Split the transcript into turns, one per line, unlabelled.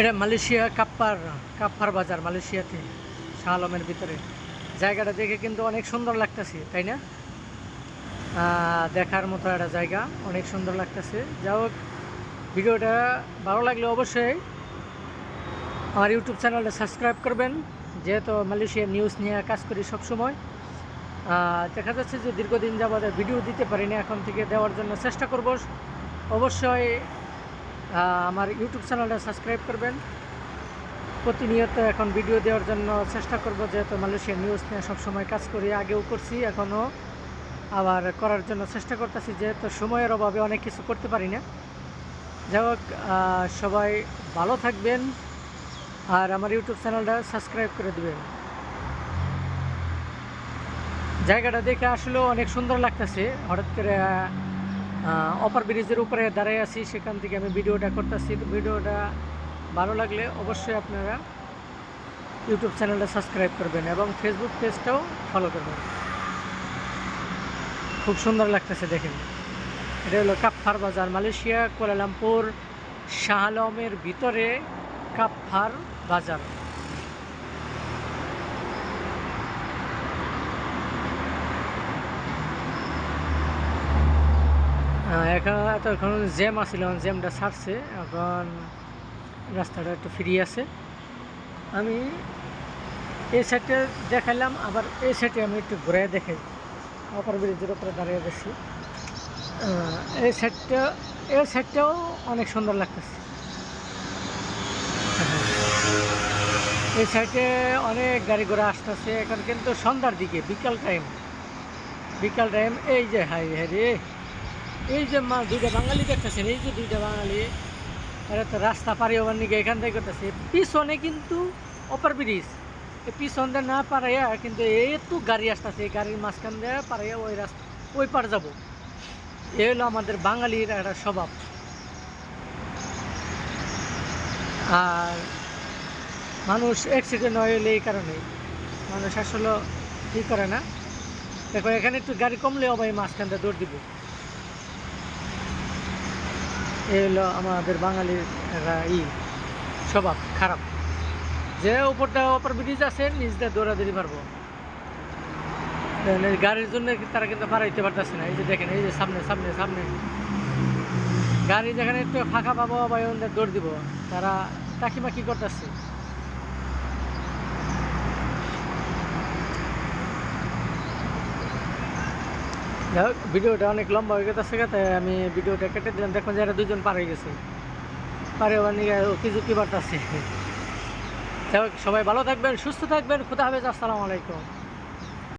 এটা Malaysia Kupffer Kupffer বাজার মালয়েশিয়াতে শাহ আলমের ভিতরে। জায়গাটা দেখে কিন্তু অনেক সুন্দর লাগতেছে, তাই না? দেখার মতো একটা জায়গা, অনেক সুন্দর লাগতেছে। যা হোক, ভিডিওটা ভালো লাগলে অবশ্যই আমার ইউটিউব চ্যানেলটা সাবস্ক্রাইব করবেন, যেহেতু মালয়েশিয়া নিউজ নিয়ে কাজ করি সবসময়। দেখা যাচ্ছে যে দীর্ঘদিন যাবৎ ভিডিও দিতে পারিনি, এখন থেকে দেওয়ার জন্য চেষ্টা করব। অবশ্যই আমার ইউটিউব চ্যানেলটা সাবস্ক্রাইব করবেন। প্রতিনিয়ত এখন ভিডিও দেওয়ার জন্য চেষ্টা করব যেহেতু মালয়েশিয়া নিউজ নিয়ে সবসময় কাজ করি, আগেও করছি, এখনও আবার করার জন্য চেষ্টা করতেছি যেহেতু সময়ের অভাবে অনেক কিছু করতে পারি না। যাই হোক সবাই ভালো থাকবেন আর আমার ইউটিউব চ্যানেলটা সাবস্ক্রাইব করে দেবেন। জায়গাটা দেখে আসলেও অনেক সুন্দর লাগতেছে, হঠাৎ করে অপার ব্রিজের উপরে দাঁড়ায় আছি, সেখান থেকে আমি ভিডিওটা করতেছি। ভিডিওটা ভালো লাগলে অবশ্যই আপনারা ইউটিউব চ্যানেলটা সাবস্ক্রাইব করবেন এবং ফেসবুক পেজটাও ফলো করবেন। খুব সুন্দর লাগতেছে দেখেন। এটা হলো কাপ্ফার বাজার, মালয়েশিয়া, কুয়ালালামপুর, শাহ আলমের ভিতরে কাপ্ফার বাজার। এখন এতক্ষণ জ্যাম আছিল জ্যামটা ছাড়ছে। এখন রাস্তাটা একটু ফ্রি আছে। আমি এই সাইডে দেখাইলাম, আবার এই সাইডে আমি একটু ঘুরে দেখাই। অপার ব্রিজের উপরে দাঁড়িয়ে গেছি এই সাইডটা এই সাইডটাও অনেক সুন্দর লাগতেছে। এই সাইডে অনেক গাড়ি ঘোড়া আসতেছে। এখন কিন্তু সন্ধ্যার দিকে, বিকাল টাইম বিকাল টাইম এই যে হাই হাই রে। এই যে মা দুইটা বাঙালি দেখতেছেন, এই যে দুইটা বাঙালি, এরা তো রাস্তা পারি হবার নিকে এখান থেকে করতেছে। পিছনে কিন্তু অপার ব্রিজ পিছন দিয়ে না পারাইয়া কিন্তু একটু গাড়ি আসতেছে, এই গাড়ির মাঝখান দিয়ে পারাইয়া ওই রাস্তা ওই পার যাব। এ হলো আমাদের বাঙালির একটা স্বভাব। আর মানুষ অ্যাক্সিডেন্ট হয়ে এই কারণেই মানুষ আসলে কী করে না? দেখো, এখানে একটু গাড়ি কমলেও ভাই মাঝখান দিয়ে দৌড় দিব। এই হলো আমাদের বাঙালির ই, স্বভাব, খারাপ। যে উপরটা অপর ব্রিজ আছে নিজটা দৌড়াদৌড়ি পারব। গাড়ির জন্য তারা কিন্তু পারাইতে পারতেছে না। এই যে দেখেন, এই যে সামনে সামনে সামনে। গাড়ি যেখানে একটু ফাঁকা পাবো বা দৌড় দিব। তারা তাকিমাকি করতেছে। যাই ভিডিওটা অনেক লম্বা হয়ে গেছে তাই আমি ভিডিওটা কেটে দিলাম। দেখুন যে এরা দুজন পার গেছে। পারে ওখান নিয়ে বার্তা আছে? যাই হোক, সবাই ভালো থাকবেন, সুস্থ থাকবেন। খুদা হাফেজ, আসসালামু আলাইকুম।